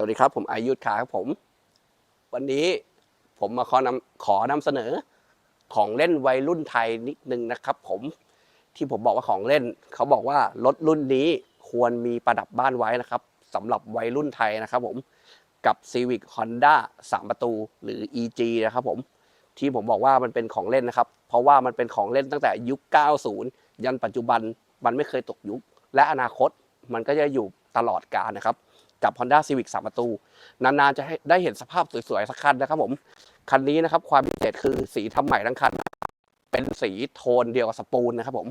สวัสดีครับผมอายุทธขาครับผม วันนี้ผมมาขอนำขอนำเสนอของเล่นวัยรุ่นไทยนิดนึงนะครับ ผมที่ผมบอกว่าของเล่น เขาบอกว่ารถรุ่นนี้ควรมีประดับบ้านไว้นะครับสำหรับวัยรุ่นไทยนะครับ ผมกับ Civic Honda 3 ประตูหรือ EG นะครับ ผมที่ผมบอกว่ามันเป็นของเล่นนะครับ เพราะว่ามันเป็นของเล่นตั้งแต่ยุค 90 ยันปัจจุบันมันไม่เคยตกยุค และอนาคตมันก็จะอยู่ตลอดกาลนะครับ กับ Honda Civic 3 ประตู นานๆจะให้ได้เห็นสภาพสวยๆ สักคันนะครับผม คันนี้นะครับ ความพิเศษคือสีทำใหม่ทั้งคัน เป็นสีโทนเดียวกับสปูนนะครับผม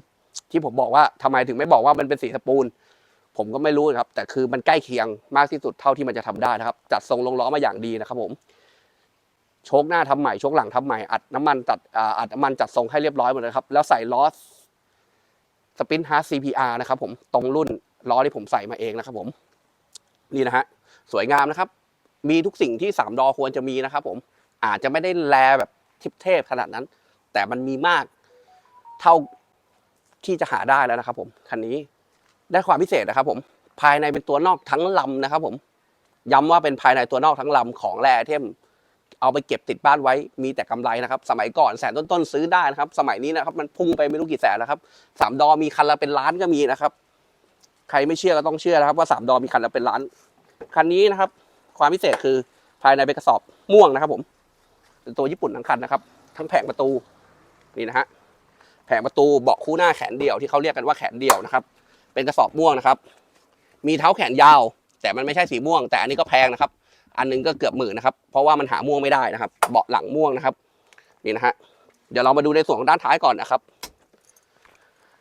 ที่ผมบอกว่าทำไมถึงไม่บอกว่ามันเป็นสีสปูน ผมก็ไม่รู้ครับ แต่คือมันใกล้เคียงมากที่สุดเท่าที่มันจะทำได้นะครับ จัดทรงลงล้อมาอย่างดีนะครับผมโชคหน้าทำใหม่โชคหลังทำใหม่อัดน้ำมันตัดอัดน้ำมันจัดทรงให้เรียบร้อยหมดเลยครับ แล้วใส่ล้อสปินฮาร์ CPR นะครับผมตรงรุ่นล้อที่ผมใส่มาเองนะครับผม นี่นะฮะสวยงามนะครับ มีทุกสิ่งที่สามดอควรจะมีนะครับ ผมอาจจะไม่ได้แลแบบทิพเทพขนาดนั้น แต่มันมีมากเท่าที่จะหาได้แล้วนะครับ ผมคันนี้ได้ความพิเศษนะครับ ผมภายในเป็นตัวนอกทั้งลำนะครับ ผมย้ำว่าเป็นภายในตัวนอกทั้งลำของแรไอเทมเอาไปเก็บติดบ้านไว้มีแต่กำไรนะครับ สมัยก่อนแสนต้นๆซื้อได้นะครับ สมัยนี้นะครับ มันพุ่งไปไม่รู้กี่แสนแล้วครับสามดอมีคันละเป็นล้านก็มีนะครับ ใครไม่เชื่อก็ต้องเชื่อนะครับ ว่าสามดอมีคันละเป็นล้านคันนี้นะครับ ความพิเศษคือภายในเป็นกระสอบม่วงนะครับ ผมเป็นตัวญี่ปุ่นทั้งคันนะครับ ทั้งแผงประตูนี่นะฮะแผงประตูเบาะคู่หน้าแขนเดี่ยวที่เขาเรียกกันว่าแขนเดี่ยวนะครับ เป็นกระสอบม่วงนะครับ มีเท้าแขนยาว แต่มันไม่ใช่สีม่วง แต่อันนี้ก็แพงนะครับ อันหนึงก็เกือบหมื่นนะครับ เพราะว่ามันหาม่วงไม่ได้นะครับ เบาะหลังม่วงนะครับ นี่นะฮะเดี๋ยวเรามาดูในส่วนของด้านท้ายก่อนนะครับ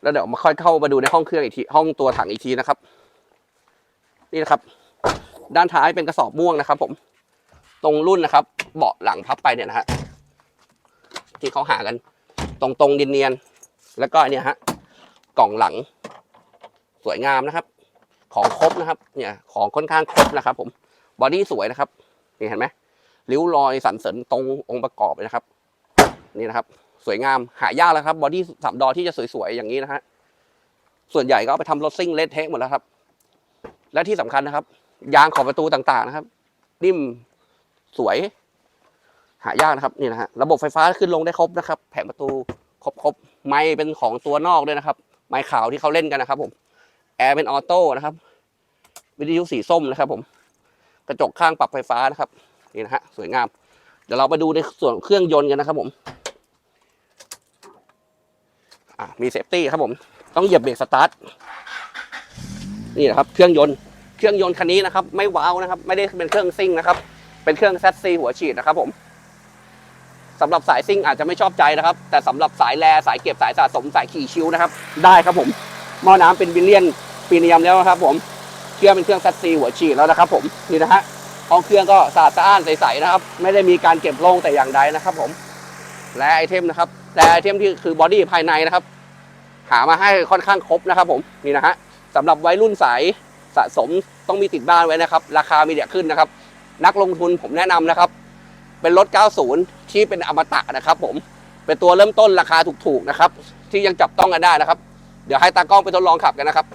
แล้วเดี๋ยวมาค่อยเข้ามาดูในห้องเครื่องอีกทีห้องตัวถังอีกทีนะครับ นี่นะครับ ด้านท้ายเป็นกระสอบม่วงนะครับ ผม ตรงรุ่นนะครับ เบาะหลังพับไปเนี่ยนะฮะที่เขาหากัน ตรงตรงเนียนๆแล้วก็อันเนี่ยฮะกล่องหลัง สวยงามนะครับ ของครบนะครับ เนี่ย ของค่อนข้างครบนะครับ ผมบอดี้สวยนะครับนี่เห็นไหมริ้วรอยสันเสริญตรงองค์ประกอบเลยนะครับ นี่นะครับ สวยงามหายากแล้วครับบอดี้สามดอที่จะสวยๆอย่างนี้นะฮะส่วนใหญ่ก็เอาไปทำรถซิ่งเละเทะหมดแล้วครับ และที่สำคัญนะครับ ยางขอบประตูต่างๆนะครับ นิ่มสวย หายากนะครับนี่นะฮะระบบไฟฟ้าขึ้นลงได้ครบนะครับ แผงประตูครบครบไม้เป็นของตัวนอกด้วยนะครับ ไม้ขาวที่เขาเล่นกันนะครับ ผมแอร์เป็นออโต้นะครับ วิทยุสีส้มนะครับ ผม กระจกข้างปรับไฟฟ้านะครับนี่นะฮะสวยงาม เดี๋ยวเรามาดูในส่วนเครื่องยนต์กันนะครับ ผม อะมีเซฟตี้ครับผม ต้องเหยียบเบรกสตาร์ทนี่นะครับเครื่องยนต์เครื่องยนต์คันนี้นะครับ ไม่ว้าวนะครับ ไม่ได้เป็นเครื่องซิ่งนะครับ เป็นเครื่องแซซีหัวฉีดนะครับผมสำหรับสายซิ่งอาจจะไม่ชอบใจนะครับ แต่สำหรับสายแลสายเก็บสายสะสมสายขี่ชิวนะครับ ได้ครับผมหม้อน้ำเป็นวิลเลียนปีเนียมแล้วนะครับ ผมเครื่องเป็นเครื่องแซซีหัวฉีดแล้วนะครับ ผมนี่นะฮะห้องเครื่องก็สะอาดสะอ้านใสๆนะครับ ไม่ได้มีการเก็บโล่งแต่อย่างใดนะครับ ผม และไอเทมนะครับ และไอเทมที่คือบอดี้ภายในนะครับ หามาให้ค่อนข้างครบนะครับผมนี่นะฮะสำหรับวัยรุ่นสายสะสมต้องมีติดบ้านไว้นะครับ ราคามีเดียขึ้นนะครับ นักลงทุนผมแนะนำนะครับ เป็นรถ 90 ที่เป็นอมตะนะครับผมเป็นตัวเริ่มต้นราคาถูกๆนะครับ ที่ยังจับต้องกันได้นะครับ เดี๋ยวให้ตากล้องไปทดลองขับกันนะครับ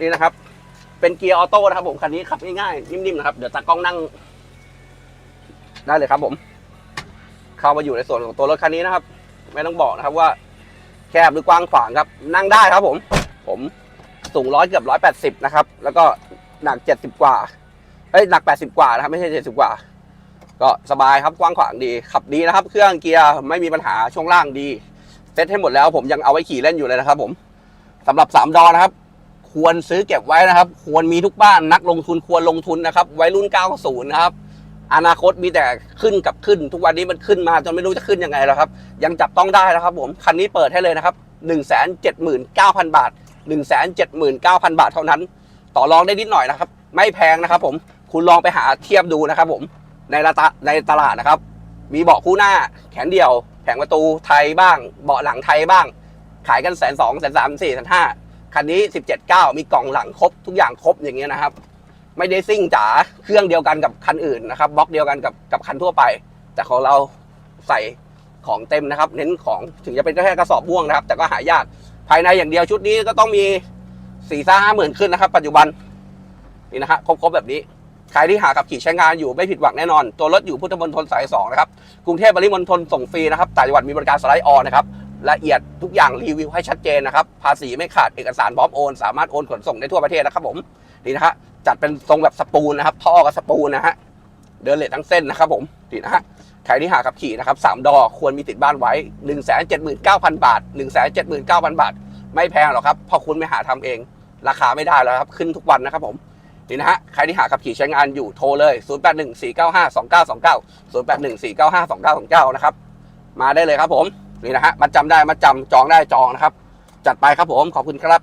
นี่นะครับ เป็นเกียร์ออโต้นะครับผมคันนี้ขับง่ายๆนิ่มๆนะครับเดี๋ยวตากล้องนั่ง ได้เลยครับผม เข้ามาอยู่ในส่วนของตัวรถคันนี้นะครับ ไม่ต้องบอกนะครับว่า แคบหรือกว้างขวางครับ นั่งได้ครับผม ผมสูงร้อยเกือบร้อยแปดสิบนะครับ แล้วก็หนักเจ็ดสิบกว่าเอ้ยหนักแปดสิบกว่านะครับไม่ใช่เจ็ดสิบกว่า ก็สบายครับกว้างขวางดี ขับดีนะครับ เครื่องเกียร์ไม่มีปัญหาช่วงล่างดีเซ็ตให้หมดแล้ว ผมยังเอาไว้ขี่เล่นอยู่เลยนะครับ ผมสำหรับสามดอนะครับ ควรซื้อเก็บไว้นะครับ ควรมีทุกบ้านนักลงทุนควรลงทุนนะครับไวรุ่น 90 นะครับ อนาคตมีแต่ขึ้นกับขึ้น ทุกวันนี้มันขึ้นมาจนไม่รู้จะขึ้นยังไงแล้วครับ ยังจับต้องได้นะครับ ผมคันนี้เปิดให้เลยนะครับ1 7 9 0 0 0 บาท 1 7 9 0 0 0 บาทเท่านั้น ต่อรองได้นิดหน่อยนะครับ ไม่แพงนะครับ ผมคุณลองไปหาเทียบดูนะครับ ผมในรตาในตลาดนะครับ มีเบาะคู่หน้าแขนเดียว แผงประตูไทยบ้าง เบาะหลังไทยบ้าง ขายกันแสนสองแสนสามสี่แสนห้า คันนี้ 17.9 มีกล่องหลังครบทุกอย่างครบอย่างเงี้ยนะครับ ไม่ได้ซิ่งจ๋าเครื่องเดียวกันกับคันอื่นนะครับบล็อกเดียวกันกับกับคันทั่วไป แต่ของเราใส่ของเต็มนะครับ เน้นของถึงจะเป็นแค่กระสอบม่วงนะครับ แต่ก็หายากภายในอย่างเดียวชุดนี้ก็ต้องมีสี่ซ่าห้าหมื่นขึ้นนะครับ ปัจจุบันนี่นะฮะครบๆแบบนี้ใครที่หาขับขี่ใช้งานอยู่ไม่ผิดหวังแน่นอน ตัวรถอยู่พุทธมณฑลสายสองนะครับกรุงเทพปริมณฑลส่งฟรีนะครับต่างจังหวัดมีบริการสไลด์ออนนะครับ ละเอียดทุกอย่างรีวิวให้ชัดเจนนะครับ ภาษีไม่ขาดเอกสารพร้อมโอน สามารถโอนขนส่งได้ทั่วประเทศนะครับผมนี่นะฮะจัดเป็นทรงแบบสปูนนะครับ ท่อกับสปูนนะฮะเดินเลททั้งเส้นนะครับผมนี่นะฮะใครที่หาขับขี่นะครับสามดอควรมีติดบ้านไว้ 1 7 9 0 0 0 บาท 1 7 9 0 0 0 บาท ไม่แพงหรอกครับพราะคุณไม่หาทำเอง ราคาไม่ได้แล้วครับขึ้นทุกวันนะครับผมนี่นะฮะใครที่หาขับขี่ใช้งานอยู่โทรเลย 0814952929 0814952929 นะครับมาได้เลยครับผม นี่นะฮะมาจำได้มาจำจองได้จองนะครับ จัดไปครับผมขอบคุณครับ